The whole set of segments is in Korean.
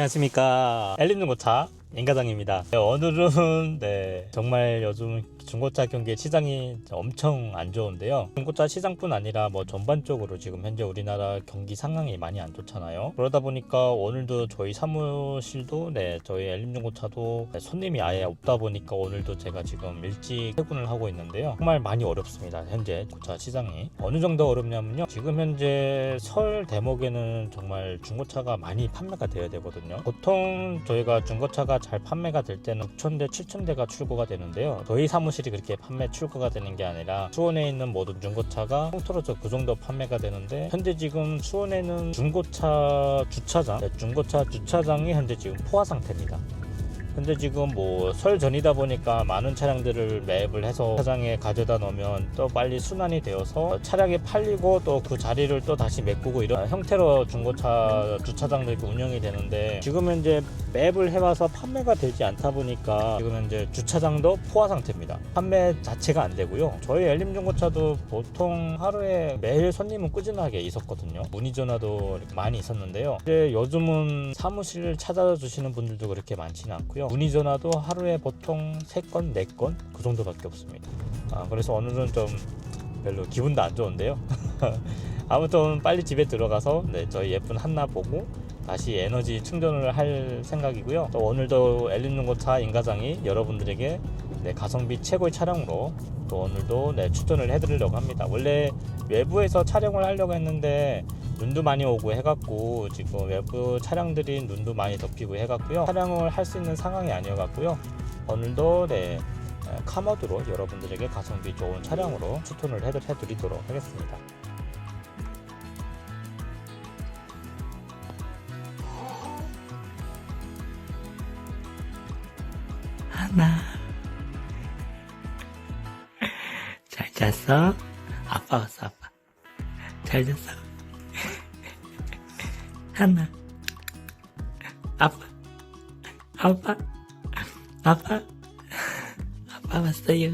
안녕하십니까. 엘림 중고차 인가장입니다. 네, 오늘은 네, 정말 요즘 중고차 경기 시장이 엄청 안 좋은데요. 중고차 시장뿐 아니라 뭐 전반적으로 지금 현재 우리나라 경기 상황이 많이 안 좋잖아요. 그러다 보니까 오늘도 저희 사무실도 네, 저희 엘림 중고차도 네, 손님이 아예 없다 보니까 오늘도 제가 지금 일찍 퇴근을 하고 있는데요. 정말 많이 어렵습니다. 현재 고차 시장이 어느 정도 어렵냐면요. 지금 현재 설 대목에는 정말 중고차가 많이 판매가 되어야 되거든요. 보통 저희가 중고차가 잘 판매가 될 때는 6,000대, 7,000대가 출고가 되는데요. 저희 사무실이 그렇게 판매 출고가 되는 게 아니라 수원에 있는 모든 중고차가 통틀어서 그 정도 판매가 되는데 현재 지금 수원에는 중고차 주차장, 네, 중고차 주차장이 현재 지금 포화 상태입니다. 현재 지금 뭐 설 전이다 보니까 많은 차량들을 매입을 해서 차장에 가져다 놓으면 또 빨리 순환이 되어서 차량이 팔리고 또 그 자리를 또 다시 메꾸고 이런 형태로 중고차 주차장도 이렇게 운영이 되는데 지금 현재 매입을 해와서 판매가 되지 않다 보니까 지금 현재 주차장도 포화 상태입니다. 판매 자체가 안 되고요. 저희 엘림 중고차도 보통 하루에 매일 손님은 꾸준하게 있었거든요. 문의 전화도 많이 있었는데요. 이제 요즘은 사무실을 찾아주시는 분들도 그렇게 많지는 않고요. 문의 전화도 하루에 보통 3건, 4건 그 정도밖에 없습니다. 아, 그래서 오늘은 좀 별로 기분도 안 좋은데요. 아무튼 빨리 집에 들어가서 네, 저희 예쁜 한나 보고 다시 에너지 충전을 할 생각이고요. 또 오늘도 엘린 중고차 인가장이 여러분들에게 네, 가성비 최고의 차량으로 또 오늘도 네, 추천을 해드리려고 합니다. 원래 외부에서 촬영을 하려고 했는데 눈도 많이 오고 해갖고 지금 외부 차량들이 눈도 많이 덮이고 해갖고요. 촬영을 할 수 있는 상황이 아니어갖고요. 오늘도 네, 에, 카모드로 여러분들에게 가성비 좋은 차량으로 추천을 해드- 해드리도록 하겠습니다. 하나 잘 잤어? 아빠 왔어 아빠. 잘 잤어? 하나. 아빠. 아빠. 아빠. 아빠 왔어요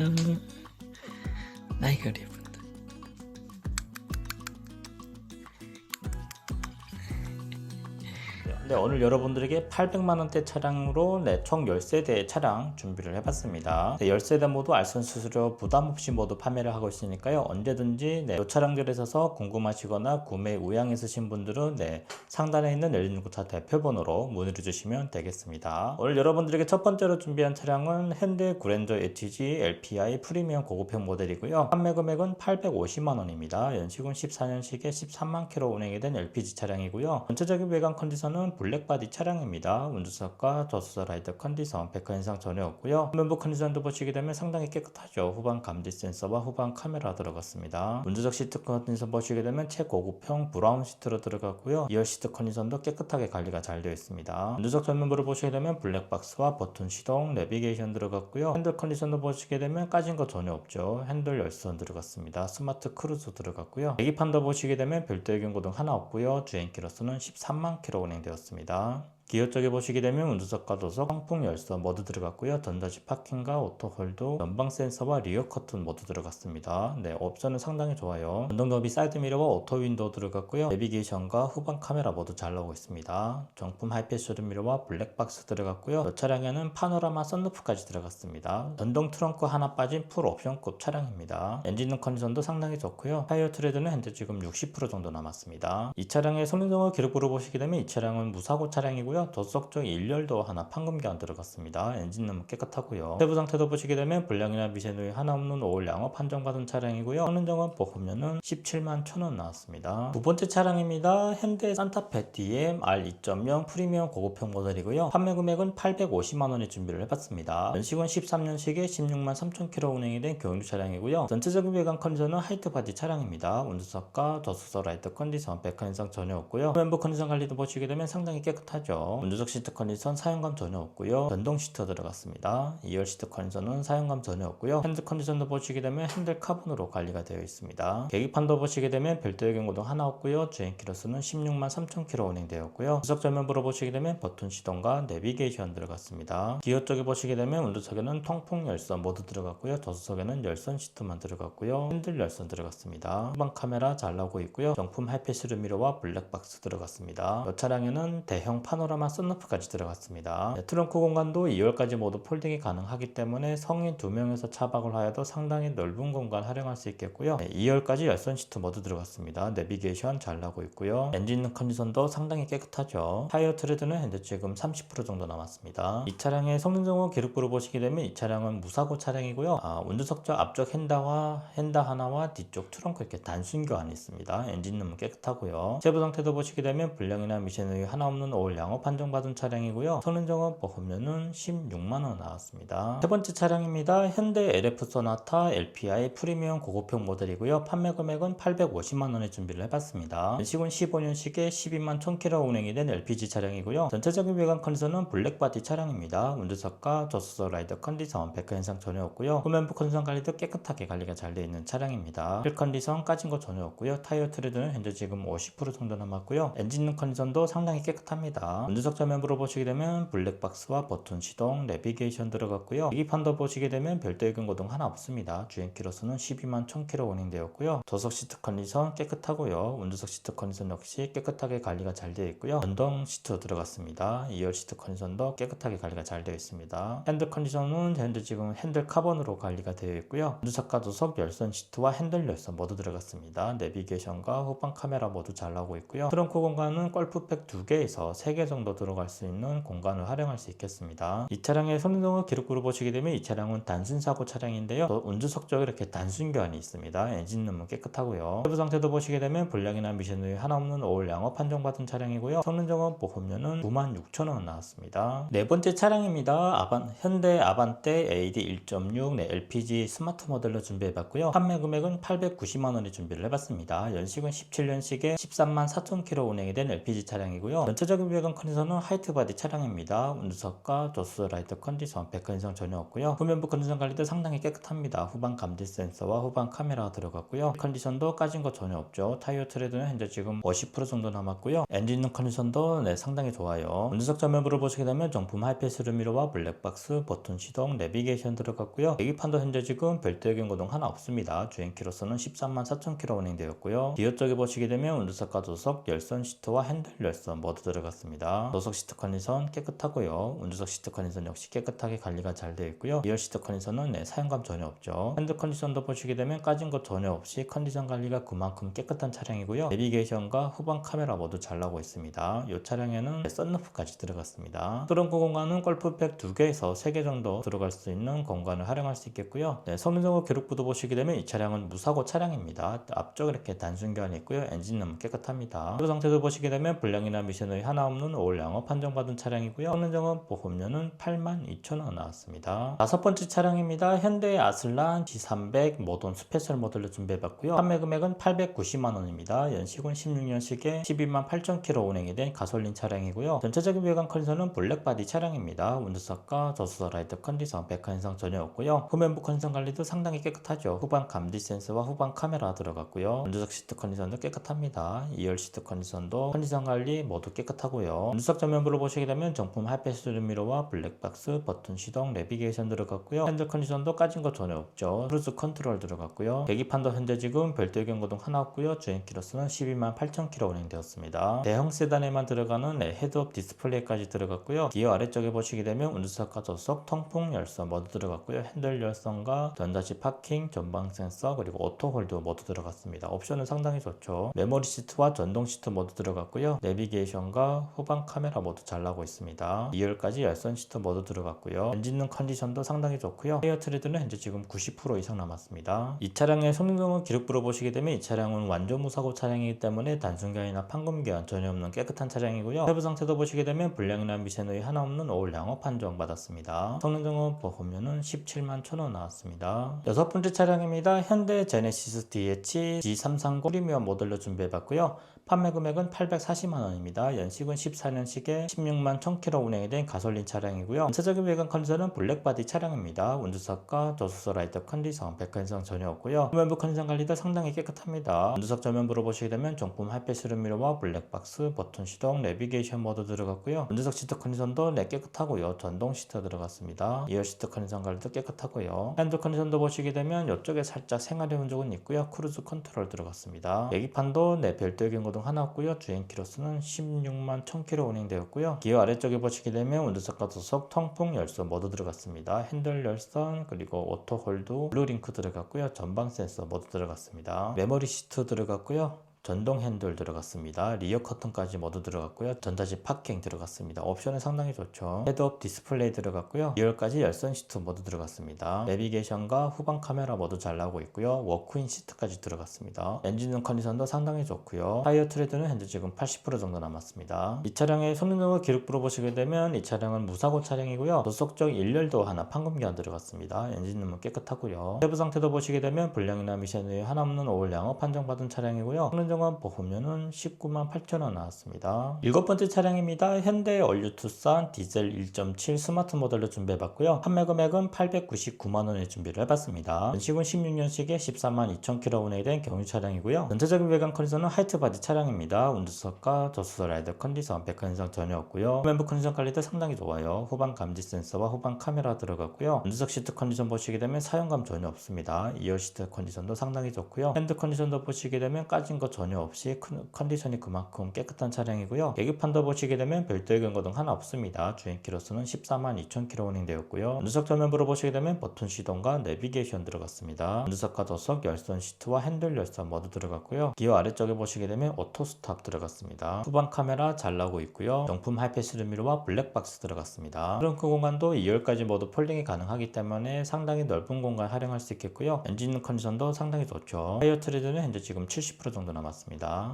오늘 여러분들에게 800만원대 차량으로 네, 총 13대의 차량 준비를 해봤습니다. 네, 13대 모두 알선 수수료 부담 없이 모두 판매를 하고 있으니까요. 언제든지 네, 이 차량들에 있어서 궁금하시거나 구매 의향 있으신 분들은 네, 상단에 있는 열린중고차 대표번호로 문의를 주시면 되겠습니다. 오늘 여러분들에게 첫 번째로 준비한 차량은 현대 구렌저 HG LPI 프리미엄 고급형 모델이고요. 판매 금액은 850만원입니다. 연식은 14년식에 13만 킬로 운행이 된 LPG 차량이고요. 전체적인 외관 컨디션은 블랙 바디 차량입니다. 운전석과 저수자 라이트 컨디션 100화 이상 전혀 없고요. 후면부 컨디션도 보시게 되면 상당히 깨끗하죠. 후방 감지 센서와 후방 카메라 들어갔습니다. 운전석 시트 컨디션 보시게 되면 최고급형 브라운 시트로 들어갔고요. 2열 시트 컨디션도 깨끗하게 관리가 잘 되어 있습니다. 운전석 전면부를 보시게 되면 블랙박스와 버튼 시동, 내비게이션 들어갔고요. 핸들 컨디션도 보시게 되면 까진 거 전혀 없죠. 핸들 열선 들어갔습니다. 스마트 크루즈 들어갔고요. 계기판도 보시게 되면 별도의 경고등 하나 없고요. 주행 키로수는 13만 킬로 운행되었습니다. 바랍니다. 기어 쪽에 보시게 되면 운전석 가도석, 황풍 열선 모두 들어갔고요. 전자지 파킹과 오토홀도, 전방 센서와 리어 커튼 모두 들어갔습니다. 네, 옵션은 상당히 좋아요. 전동 너비 사이드 미러와 오토 윈도우 들어갔고요. 내비게이션과 후방 카메라 모두 잘 나오고 있습니다. 정품 하이패스 미러와 블랙박스 들어갔고요. 이 차량에는 파노라마 썬루프까지 들어갔습니다. 전동 트렁크 하나 빠진 풀 옵션급 차량입니다. 엔진 컨디션도 상당히 좋고요. 타이어 트레드는 현재 지금 60% 정도 남았습니다. 이 차량의 성능을 기록부를 보시게 되면 이 차량은 무사고 차량이고요. 차량이고요. 덧석적 1열도 하나 판금 교환 들어갔습니다. 엔진은 깨끗하고요. 세부 상태도 보시게 되면 불량이나 미세누이 하나 없는 5월 양호 판정받은 차량이고요. 성능점은 보험료는 17만 1천원 나왔습니다. 두 번째 차량입니다. 현대 산타페 DM R2.0 프리미엄 고급형 모델이고요. 판매 금액은 850만 원에 준비를 해봤습니다. 연식은 13년식에 16만 3천 킬로 운행이 된 경유 차량이고요. 전체적인 외관 컨디션은 하이트 바디 차량입니다. 운전석과 저수서 라이트 컨디션, 인상 전혀 없고요. 멤버 컨디션 관리도 보시게 되면 상당히 깨끗하죠. 운전석 시트 컨디션 사용감 전혀 없고요. 전동 시트 들어갔습니다. 2열 시트 컨디션은 사용감 전혀 없고요. 핸들 컨디션도 보시게 되면 핸들 카본으로 관리가 되어 있습니다. 계기판도 보시게 되면 별도의 경고등 하나 없고요. 주행 키로수는 16만 3천 킬로 운행되었고요. 주석 전면부로 보시게 되면 버튼 시동과 내비게이션 들어갔습니다. 기어 쪽에 보시게 되면 운전석에는 통풍 열선 모두 들어갔고요. 저수석에는 열선 시트만 들어갔고요. 핸들 열선 들어갔습니다. 후방 카메라 잘 나오고 있고요. 정품 하이패스 미러와 블랙박스 들어갔습니다. 이 차량에는 대형 파노라마 썬루프까지 들어갔습니다. 네, 트렁크 공간도 2열까지 모두 폴딩이 가능하기 때문에 성인 2명에서 차박을 하여도 상당히 넓은 공간 활용할 수 있겠고요. 네, 2열까지 열선 시트 모두 들어갔습니다. 내비게이션 잘 나오고 있고요. 엔진 컨디션도 상당히 깨끗하죠. 타이어 트레드는 현재 지금 30% 정도 남았습니다. 이 차량의 성능 정보 기록부를 보시게 되면 이 차량은 무사고 차량이고요. 아, 운전석 좌 앞쪽 핸다와 핸다 하나와 뒤쪽 트렁크 이렇게 단순 교환이 있습니다. 엔진은 깨끗하고요. 세부 상태도 보시게 되면 불량이나 미세누이 하나 없는 5월 양호 판정받은 차량이고요. 정보 보험료는 16만 원 나왔습니다. 세 번째 차량입니다. 현대 LF 소나타 LPI 프리미엄 고급형 모델이고요. 판매 금액은 850만 원에 준비를 해봤습니다. 연식은 15년식에 12만 1000km 운행이 된 LPG 차량이고요. 전체적인 외관 컨디션은 블랙바디 차량입니다. 운전석과 저수석 라이더 컨디션, 백화 현상 전혀 없고요. 후면부 컨디션 관리도 깨끗하게 관리가 잘 되어 있는 차량입니다. 휠 컨디션 까진 거 전혀 없고요. 타이어 트레드는 현재 지금 50% 정도 남았고요. 엔진 컨디션도 상당히 깨끗합니다. 운전석 전면부로 보시게 되면 블랙박스와 버튼 시동, 내비게이션 들어갔고요. 계기판도 보시게 되면 별도의 경고등 하나 없습니다. 주행 키로수는 12만 1000km 운행되었고요. 저석 시트 컨디션 깨끗하고요. 운전석 시트 컨디션 역시 깨끗하게 관리가 잘 되어 있고요. 전동 시트 들어갔습니다. 2열 시트 컨디션도 깨끗하게 관리가 잘 되어 있습니다. 핸들 컨디션은 현재 지금 핸들 카본으로 관리가 되어 있고요. 운전석과 조석 열선 시트와 핸들 열선 모두 들어갔습니다. 내비게이션과 후방 카메라 모두 잘 나오고 있고요. 트렁크 공간은 골프팩 2개에서 3개 정도 들어갈 수 있는 공간을 활용할 수 있겠습니다. 이 차량의 성능을 기록부를 보시게 되면 이 차량은 단순 사고 차량인데요. 또 운전석 쪽에 이렇게 단순 교환이 있습니다. 엔진룸은 깨끗하고요. 세부 상태도 보시게 되면 불량이나 미션누이 하나 없는 5월 양호 판정받은 차량이고요. 성능 점검 보험료는 96,000원 나왔습니다. 네 번째 차량입니다. 아반, 현대 아반떼 AD 1.6 네, LPG 스마트 모델로 준비해봤고요. 판매 금액은 890만 원에 준비를 해봤습니다. 연식은 17년식에 13만 4천 킬로 운행이 된 LPG 차량이고요. 전체적인 외관 컨디션은 하이트 바디 차량입니다. 운전석과 조스 라이트 컨디션, 인상 전혀 없고요. 후면부 컨디션 관리도 상당히 깨끗합니다. 후방 감지 센서와 후방 카메라가 들어갔고요. 컨디션도 까진 거 전혀 없죠. 타이어 트레드는 현재 지금 50% 정도 남았고요. 엔진 컨디션도 네, 상당히 좋아요. 운전석 전면부를 보시게 되면 정품 하이패스 루미러와 블랙박스, 버튼 시동, 내비게이션 들어갔고요. 계기판도 현재 지금 별도의 경고등 하나 없습니다. 주행 키로수는 13만 4천 킬로 운행되었고요. 뒤어 쪽에 보시게 되면 운전석과 조석, 열선 시트와 핸들 열선 모두 들어갔습니다. 조석 시트 컨디션 깨끗하고요. 운전석 시트 컨디션 역시 깨끗하게 관리가 잘 되어 있고요. 2열 시트 컨디션은 네, 사용감 전혀 없죠. 핸들 컨디션도 보시게 되면 까진 것 전혀 없이 컨디션 관리가 그만큼 깨끗한 차량이고요. 내비게이션과 후방 카메라 모두 잘 나오고 있습니다. 이 차량에는 썬루프까지 들어갔습니다. 트렁크 공간은 골프팩 2개에서 3개 정도 들어갈 수 있는 공간을 활용할 수 있겠고요. 네, 성능적으로 기록부도 보시게 되면 이 차량은 무사고 차량입니다. 앞쪽에 이렇게 단순 교환이 있고요. 엔진은 깨끗합니다. 그 상태도 보시게 되면 불량이나 미션의 하나 없는 올 양호 판정받은 차량이고요. 성능적은 보험료는 82,000원 나왔습니다. 다섯 번째 차량입니다. 현대 아슬란 G300 모던 스페셜 모델로 준비해봤고요. 판매 금액은 890만 원입니다. 연식은 16년식에 12만 8천 킬로 운행이 된 가솔린 차량이고요. 전체적인 외관 컨디션은 블랙바디 차량입니다. 운전석과 저수석 라이트 컨디션, 백화 인상 전혀 없고요. 후면부 컨디션 관리도 상당히 깨끗하죠. 후방 감지 센서와 후방 카메라 들어갔고요. 운전석 시트 컨디션도 깨끗합니다. 2열 시트 컨디션도 컨디션 관리 모두 깨끗하고요. 운전석 전면부를 보시게 되면 정품 하이패스 미러와 블랙박스, 버튼 시동, 내비게이션 들어갔고요. 핸들 컨디션도 까진 거 전혀 없죠. 크루즈 컨트롤 들어갔고요. 계기판도 현재 지금 별도의 경고등 하나 없고요. 주행 키로수는 12만 8천 킬로 운행되었습니다. 대형 세단에만 들어가는 네, 헤드업 디스플레이까지 들어갔고요. 기어 아래쪽에 보시게 되면 운전석과 조석, 통풍 열선 모두 들어갔고요. 핸들 열선과 전자식 파킹, 전방 센서 그리고 오토 홀드 모두 들어갔습니다. 옵션은 상당히 좋죠. 메모리 시트와 전동 시트 모두 들어갔고요. 내비게이션과 후방 카메라 모두 잘 나오고 있습니다. 2열까지 열선 시트 모두 들어갔고요. 엔진룸 컨디션도 상당히 좋고요. 타이어 트레드는 현재 지금 90% 이상 남았습니다. 이 차량의 성능을 기록부로 보시게 되면 이 차량은 완전 무사고 차량이기 때문에 단순견이나 판금견 전혀 없는 깨끗한 차량이고요. 세부 상태도 보시게 되면 불량이나 미세누이 하나 없는 올 양호 판정 받았습니다. 성능 점검 보면은 17만 1천원 나왔습니다. 여섯 번째 차량입니다. 현대 제네시스 DH G330 프리미엄 모델로 준비해봤고요. 판매 금액은 840만 원입니다. 연식은 14년식에 16만 1000km 운행이 된 가솔린 차량이고요. 전체적인 외관 컨디션은 블랙바디 차량입니다. 운두석과 저수소 라이터 컨디션, 백컨디션 전혀 없고요. 후면부 컨디션 관리도 상당히 깨끗합니다. 운두석 전면부로 보시게 되면 정품 하이패스 미러와 블랙박스, 버튼 시동, 내비게이션 모드 들어갔고요. 운두석 시트 컨디션도 네 깨끗하고요. 전동 시트 들어갔습니다. 2열 시트 컨디션 관리도 깨끗하고요. 핸들 컨디션도 보시게 되면 이쪽에 살짝 생활의 흔적은 있고요. 크루즈 컨트롤 들어갔습니다. 계기판도 네 별도의 경고 등 하나 없고요. 주행 키로수는 16만 1000km 운행되었고요. 기어 아래쪽에 보시게 되면 운전석과 조석, 통풍 열선 모두 들어갔습니다. 핸들 열선 그리고 오토 홀드, 블루링크 들어갔고요. 전방 센서 모두 들어갔습니다. 메모리 시트 들어갔고요. 전동 핸들 들어갔습니다. 리어 커튼까지 모두 들어갔고요. 전자식 파킹 들어갔습니다. 옵션은 상당히 좋죠. 헤드업 디스플레이 들어갔고요. 2열까지 열선 시트 모두 들어갔습니다. 내비게이션과 후방 카메라 모두 잘 나오고 있고요. 워크인 시트까지 들어갔습니다. 엔진룸 컨디션도 상당히 좋고요. 타이어 트레드는 현재 지금 80% 정도 남았습니다. 이 차량의 성능을 기록부로 보시게 되면 이 차량은 무사고 차량이고요. 도속적 일렬도 하나 판금기안 들어갔습니다. 엔진룸은 깨끗하고요. 세부 상태도 보시게 되면 불량이나 미션이 하나 없는 오일 양호 판정받은 차량이고요. 성능 점검 보면은 19만 8천원 나왔습니다. 일곱 번째 차량입니다. 현대 얼류 투싼 디젤 1.7 스마트 모델로 준비해봤고요. 판매 금액은 899만 원에 준비를 해봤습니다. 연식은 16년식에 14만 2천 킬로 운행이 된 경유 차량이고요. 전체적인 외관 컨디션은 하이트 바디 차량입니다. 운전석과 저수소 라이더 컨디션, 백컨디션 전혀 없고요. 후면부 컨디션 관리도 상당히 좋아요. 후방 감지 센서와 후방 카메라 들어갔고요. 운전석 시트 컨디션 보시게 되면 사용감 전혀 없습니다. 2열 시트 컨디션도 상당히 좋고요. 핸드 컨디션도 보시게 되면 까진 거 전혀 없이 큰- 컨디션이 그만큼 깨끗한 차량이고요. 계기판도 보시게 되면 별도의 경고 등 하나 없습니다. 주행 키로수는 14만 2천 킬로 운행 되었고요. 운전석 전면부로 보시게 되면 버튼 시동과 내비게이션 들어갔습니다. 운전석과 좌석 열선 시트와 핸들 열선 모두 들어갔고요. 기어 아래쪽에 보시게 되면 오토 스탑 들어갔습니다. 후방 카메라 잘 나오고 있고요. 정품 하이패스 미러와 블랙박스 들어갔습니다. 트렁크 공간도 2열까지 모두 폴딩이 가능하기 때문에 상당히 넓은 공간 활용할 수 있겠고요. 엔진 컨디션도 상당히 좋죠. 타이어 트레드는 현재 지금 70% 정도 남았습니다.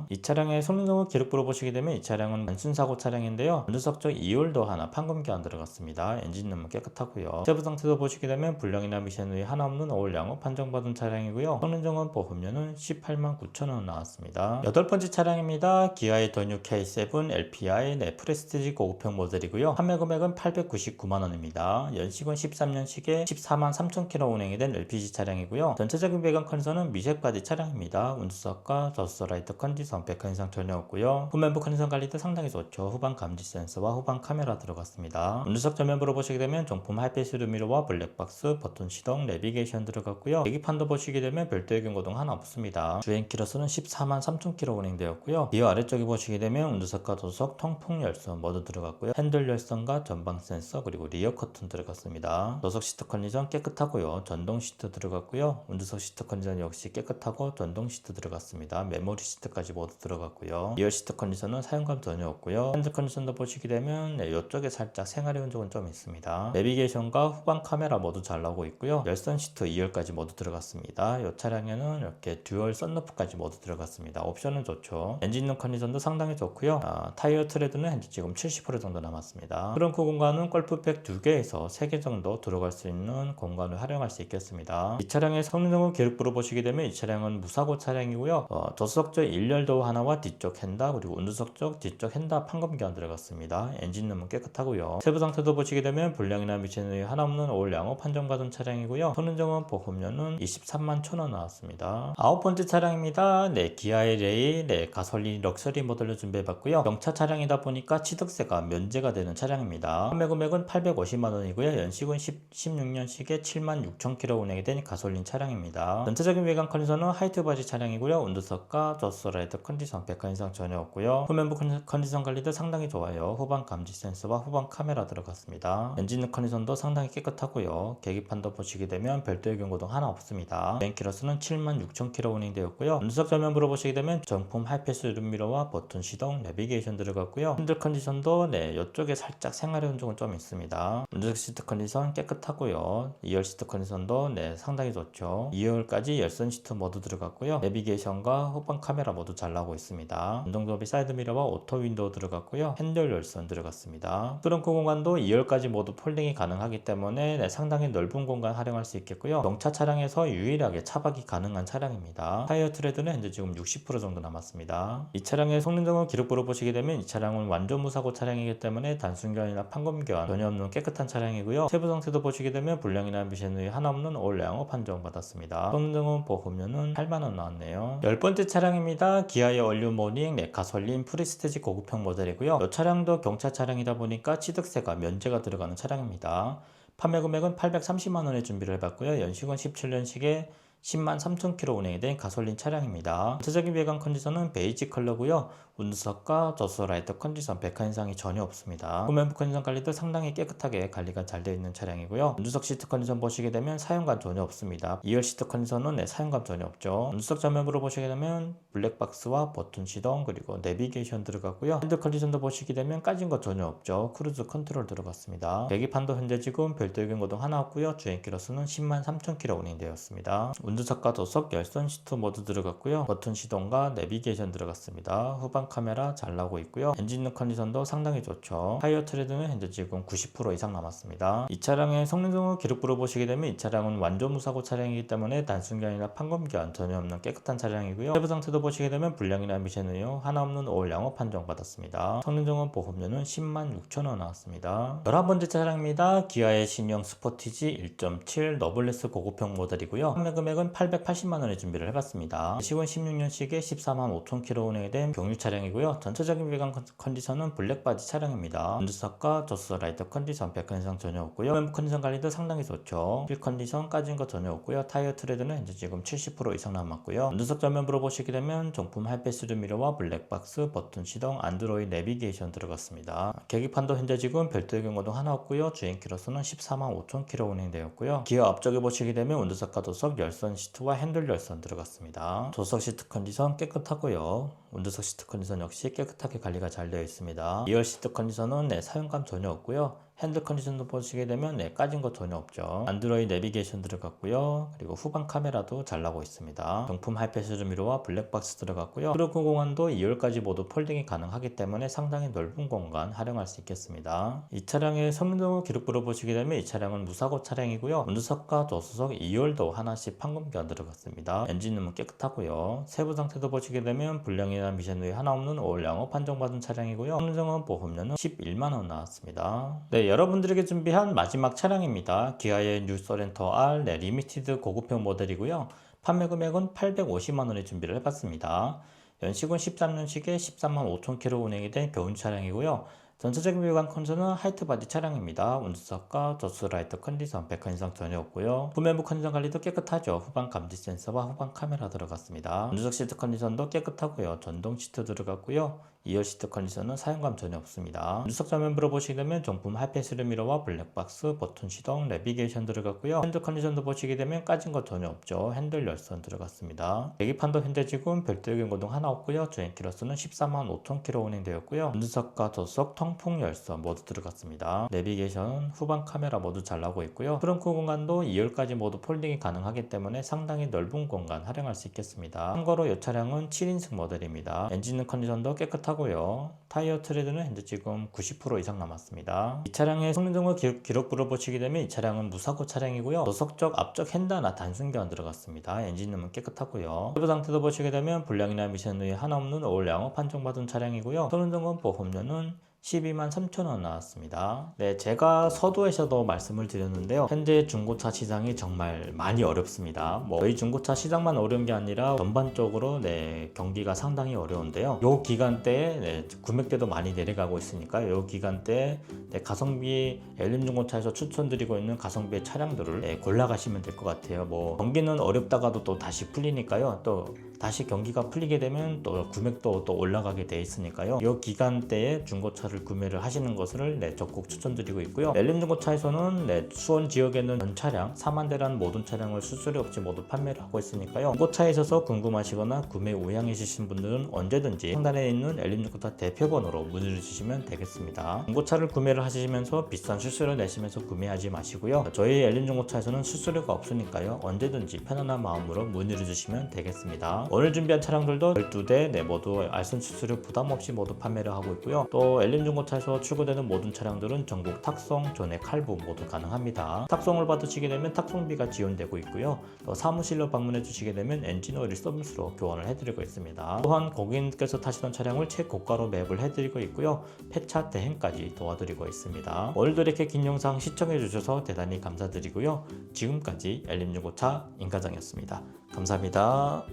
이 차량의 성능을 기록부로 보시게 되면 이 차량은 단순 사고 차량인데요. 운전석 쪽 2열도 하나 판금기 안 들어갔습니다. 엔진룸은 깨끗하고요. 세부 상태도 보시게 되면 불량이나 미션이 하나 없는 올 양호 판정받은 차량이고요. 성능 점검 보험료는 18만 9천 원 나왔습니다. 여덟 번째 차량입니다. 기아의 더뉴 K7 LPI 네 프레스티지 고급형 모델이고요. 판매 금액은 899만 원입니다. 연식은 13년식에 14만 3천 킬로 운행이 된 LPG 차량이고요. 전체적인 배관 컨디션은 미색바디 차량입니다. 운전석과 저수 소 라이트 컨디션, 백컨디션 전혀 없고요. 후면부 컨디션 관리도 상당히 좋죠. 후방 감지 센서와 후방 카메라 들어갔습니다. 운전석 전면부로 보시게 되면 정품 하이패스 미러와 블랙박스, 버튼 시동, 내비게이션 들어갔고요. 계기판도 보시게 되면 별도의 경고등 하나 없습니다. 주행 키로수는 14만 3천 킬로 운행되었고요. 기어 아래쪽에 보시게 되면 운전석과 도석, 통풍 열선 모두 들어갔고요. 핸들 열선과 전방 센서 그리고 리어 커튼 들어갔습니다. 도석 시트 컨디션 깨끗하고요. 전동 시트 들어갔고요. 운전석 시트 컨디션 역시 깨끗하고 전동 시트 들어갔습니다. 메모 리 시트까지 모두 들어갔고요. 2열 시트 컨디션은 사용감 전혀 없고요. 핸들 컨디션도 보시게 되면 네, 이쪽에 살짝 생활의 흔적은 좀 있습니다. 내비게이션과 후방 카메라 모두 잘 나오고 있고요. 열선 시트 2열까지 모두 들어갔습니다. 이 차량에는 이렇게 듀얼 썬루프까지 모두 들어갔습니다. 옵션은 좋죠. 엔진 룸 컨디션도 상당히 좋고요. 아, 타이어 트레드는 현재 지금 70% 정도 남았습니다. 트렁크 공간은 골프백 2개에서 3개 정도 들어갈 수 있는 공간을 활용할 수 있겠습니다. 이 차량의 성능을 기록부로 보시게 되면 이 차량은 무사고 차량이고요. 어, 저 수석 쪽 1열도 하나와 뒤쪽 핸다 그리고 운전석 쪽 뒤쪽 핸다 판검기안 들어갔습니다. 엔진룸은 깨끗하고요. 세부 상태도 보시게 되면 불량이나 미션이 하나 없는 올 양호 판정받은 차량이고요. 성능점은 보험료는 23만 1천원 나왔습니다. 아홉 번째 차량입니다. 네, 기아의 레이, 네, 가솔린 럭셔리 모델로 준비해봤고요. 경차 차량이다 보니까 취득세가 면제가 되는 차량입니다. 판매 금액은 850만 원이고요. 연식은 10, 16년식에 7만 6천 킬로 운행이 된 가솔린 차량입니다. 전체적인 외관 컨디션은 하이트 바지 차량이고요. 운전석과 운두석과 저스라이트 컨디션 100칸 이상 전혀 없고요. 후면부 컨- 컨디션 관리도 상당히 좋아요. 후방 감지 센서와 후방 카메라 들어갔습니다. 엔진 컨디션도 상당히 깨끗하고요. 계기판도 보시게 되면 별도의 경고등 하나 없습니다. 주행 키로수는 76,000km 운행되었고요. 운두석 전면부로 보시게 되면 정품 하이패스 룸미러와 버튼 시동, 내비게이션 들어갔고요. 핸들 컨디션도 네, 이쪽에 살짝 생활의 흔적은 좀 있습니다. 운두석 시트 컨디션 깨끗하고요. 2열 시트 컨디션도 네, 상당히 좋죠. 2열까지 열선 시트 모두 들어갔고요. 내비게이션과 후방 카메라 모두 잘 나오고 있습니다. 운동조비 사이드 미러와 오토 윈도우 들어갔고요. 핸들 열선 들어갔습니다. 트렁크 공간도 2열까지 모두 폴딩이 가능하기 때문에 네, 상당히 넓은 공간 활용할 수 있겠고요. 농차 차량에서 유일하게 차박이 가능한 차량입니다. 타이어 트레드는 현재 지금 60% 정도 남았습니다. 이 차량의 성능적인 기록부를 보시게 되면 이 차량은 완전 무사고 차량이기 때문에 단순견이나 판검견 전혀 없는 깨끗한 차량이고요. 세부 상태도 보시게 되면 불량이나 미션 후에 하나 없는 올 양호 판정 받았습니다. 성능은 보험료는 8만원 나왔네요. 열 번째 차량 입니다. 기아의 얼류 모닝 네, 가솔린 프리스테지 고급형 모델이고요. 이 차량도 경차 차량이다 보니까 취득세가 면제가 들어가는 차량입니다. 판매 금액은 830만 원에 준비를 해봤고요. 연식은 17년식에 10만 3천 킬로 운행이 된 가솔린 차량입니다. 전체적인 외관 컨디션은 베이지 컬러고요. 운수석과 저수라이트 컨디션 100칸 이상이 전혀 없습니다. 후면부 컨디션 관리도 상당히 깨끗하게 관리가 잘 되어 있는 차량이고요. 운수석 시트 컨디션 보시게 되면 사용감 전혀 없습니다. 2열 시트 컨디션은 네, 사용감 전혀 없죠. 운수석 전면부로 보시게 되면 블랙박스와 버튼 시동 그리고 내비게이션 들어갔고요. 핸들 컨디션도 보시게 되면 까진 거 전혀 없죠. 크루즈 컨트롤 들어갔습니다. 계기판도 현재 지금 별도의 경고등 하나 없고요. 주행 키로수는 10만 3천 킬로 운행되었습니다. 운전석과 도석 열선 시트 모두 들어갔고요. 버튼 시동과 내비게이션 들어갔습니다. 후방 카메라 잘 나오고 있고요. 엔진 컨디션도 상당히 좋죠. 타이어 트레드는 현재 지금 90% 이상 남았습니다. 이 차량의 성능적으로 기록부를 보시게 되면 이 차량은 완전 무사고 차량이기 때문에 단순견이나 판검견 전혀 없는 깨끗한 차량이고요. 세부 상태도 보시게 되면 불량이나 미션 의료 하나 없는 올 양호 판정 받았습니다. 성능적인 보험료는 10만 6천 원 나왔습니다. 11번째 차량입니다. 기아의 신형 스포티지 1.7 너블레스 고급형 모델이고요. 판매 금액은 880만 원에 준비를 해봤습니다. 시군 16년식에 14만 5천 킬로 운행이 된 경유 차량 이고요. 전체적인 외관 컨- 컨디션은 블랙바디 차량입니다. 운전석과 저스 라이트 컨디션 100칸 이상 전혀 없고요. 멤버 컨디션 관리도 상당히 좋죠. 휠 컨디션 까진 거 전혀 없고요. 타이어 트레드는 현재 지금 70% 이상 남았고요. 운전석 전면부로 보시게 되면 정품 하이패스드 미러와 블랙박스, 버튼 시동, 안드로이드 내비게이션 들어갔습니다. 계기판도 현재 지금 별도의 경고등 하나 없고요. 주행 키로수는 14만 5천 킬로 운행되었고요. 기어 앞쪽에 보시게 되면 운전석과 도석 열선 시트와 핸들 열선 들어갔습니다. 조석 시트 컨디션 깨끗하고요. 운전석 시트 컨디션 역시 깨끗하게 관리가 잘 되어 있습니다. 2열 시트 컨디션은 네, 사용감 전혀 없고요. 핸들 컨디션도 보시게 되면 네, 까진 거 전혀 없죠. 안드로이드 내비게이션 들어갔고요. 그리고 후방 카메라도 잘 나오고 있습니다. 정품 하이패스 미러와 블랙박스 들어갔고요. 트렁크 공간도 2열까지 모두 폴딩이 가능하기 때문에 상당히 넓은 공간 활용할 수 있겠습니다. 이 차량의 성능 기록부를 보시게 되면 이 차량은 무사고 차량이고요. 운전석과 조수석 2열도 하나씩 판금기가 들어갔습니다. 엔진음은 깨끗하고요. 세부 상태도 보시게 되면 불량이나 미션 후에 하나 없는 올 양호 판정받은 차량이고요. 성능은 보험료는 11만 원 나왔습니다. 네, 여러분들에게 준비한 마지막 차량입니다. 기아의 뉴 소렌토 R 네, 리미티드 고급형 모델이고요. 판매 금액은 850만 원에 준비를 해봤습니다. 연식은 13년식에 13만 5천 킬로 운행이 된 겨운 차량이고요. 전체적인 외관 컨디션은 하이트 바디 차량입니다. 운전석과 저스라이트 컨디션 100칸 이상 전혀 없고요. 후면부 컨디션 관리도 깨끗하죠. 후방 감지 센서와 후방 카메라 들어갔습니다. 운전석 시트 컨디션도 깨끗하고요. 전동 시트 들어갔고요. 2열 시트 컨디션은 사용감 전혀 없습니다. 운전석 전면부로 보시게 되면 정품 하이패스 미러와 블랙박스, 버튼 시동, 내비게이션 들어갔고요. 핸들 컨디션도 보시게 되면 까진 거 전혀 없죠. 핸들 열선 들어갔습니다. 계기판도 현재 지금 별도의 경고등 하나 없고요. 주행 키로수는 14만 5천 킬로 운행되었고요. 운전석과 조석, 통풍 열선 모두 들어갔습니다. 내비게이션, 후방 카메라 모두 잘 나오고 있고요. 트렁크 공간도 2열까지 모두 폴딩이 가능하기 때문에 상당히 넓은 공간 활용할 수 있겠습니다. 참고로 이 차량은 7인승 모델입니다. 엔진 컨디션도 깨끗하고 요. 타이어 트레드는 현재 지금 90% 이상 남았습니다. 이 차량의 성능정보 기록, 기록부를 보시게 되면 이 차량은 무사고 차량이고요. 도석 쪽 앞쪽 핸다나 단순교환 들어갔습니다. 엔진음은 깨끗하고요. 세부 상태도 보시게 되면 불량이나 미션 후에 하나 없는 올 양호 판정받은 차량이고요. 성능정보 보험료는 12만 3천 원 나왔습니다. 네, 제가 서두에서도 말씀을 드렸는데요. 현재 중고차 시장이 정말 많이 어렵습니다. 뭐 저희 중고차 시장만 어려운 게 아니라 전반적으로 네, 경기가 상당히 어려운데요. 요 기간대에 네, 구매대도 많이 내려가고 있으니까 요 기간대에 네, 가성비 엘림 중고차에서 추천드리고 있는 가성비의 차량들을 네, 골라가시면 될 것 같아요. 뭐 경기는 어렵다가도 또 다시 풀리니까요. 또 다시 경기가 풀리게 되면 또 금액도 또 올라가게 돼 있으니까요. 이 기간대에 중고차를 구매를 하시는 것을 네, 적극 추천드리고 있고요. 엘림 중고차에서는 네, 수원 지역에는 전 차량 4만 대라는 모든 차량을 수수료 없이 모두 판매를 하고 있으니까요. 중고차에 있어서 궁금하시거나 구매 의향이 있으신 분들은 언제든지 상단에 있는 엘림 중고차 대표번호로 문의를 주시면 되겠습니다. 중고차를 구매를 하시면서 비싼 수수료 내시면서 구매하지 마시고요. 저희 엘림 중고차에서는 수수료가 없으니까요. 언제든지 편안한 마음으로 문의를 주시면 되겠습니다. 오늘 준비한 차량들도 12대 네, 모두 알선 수수료 부담 없이 모두 판매를 하고 있고요. 또 엘림 중고차에서 출고되는 모든 차량들은 전국 탁송, 전액 할부 모두 가능합니다. 탁송을 받으시게 되면 탁송비가 지원되고 있고요. 또 사무실로 방문해 주시게 되면 엔진 오일 서비스로 교환을 해드리고 있습니다. 또한 고객님께서 타시던 차량을 최고가로 매입을 해드리고 있고요. 폐차 대행까지 도와드리고 있습니다. 오늘도 이렇게 긴 영상 시청해 주셔서 대단히 감사드리고요. 지금까지 엘림 중고차 인가장이었습니다. 감사합니다.